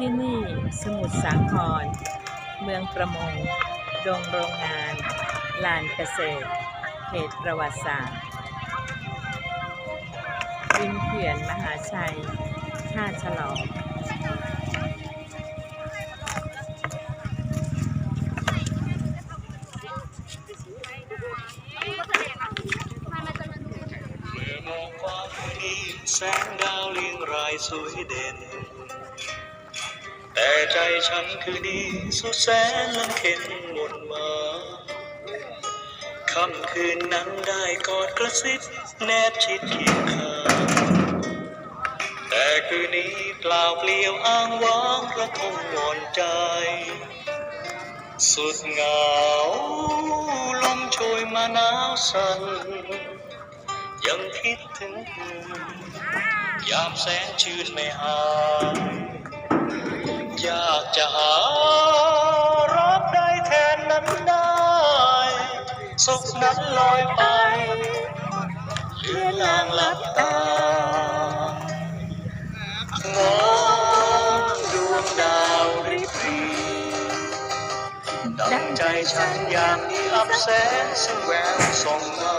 ที่นี่สมุทรสาคร เมืองประมงดงโรงงาน ลานเกษตรเขตประวัติศาสตร์ริมเขื่อนมหาชัยท่าฉลองเมื่อมองฟ้าคืนแสงดาวเลียงรายสวยเด่น แต่ใจฉันคืนนี้สุดแสนลำเค็นหมดมาค่ำคืนนั้นได้กอดกระซิบแนบชิดเคียงข้างแต่คืนนี้เปล่าเปลี่ยวอ้างว้างกระทงหมอนใจ สุดเหงาลมโชยมาหนาวสั่นยังคิดถึงยามแสนชื่นไม่หาย จะหารับได้แทนนั้นได้สุขนั้นลอยไปเลือนลางลับตามองดวงดาวริบรีดังใจฉันยามนี้อับแสงซึ่งแววส่องมา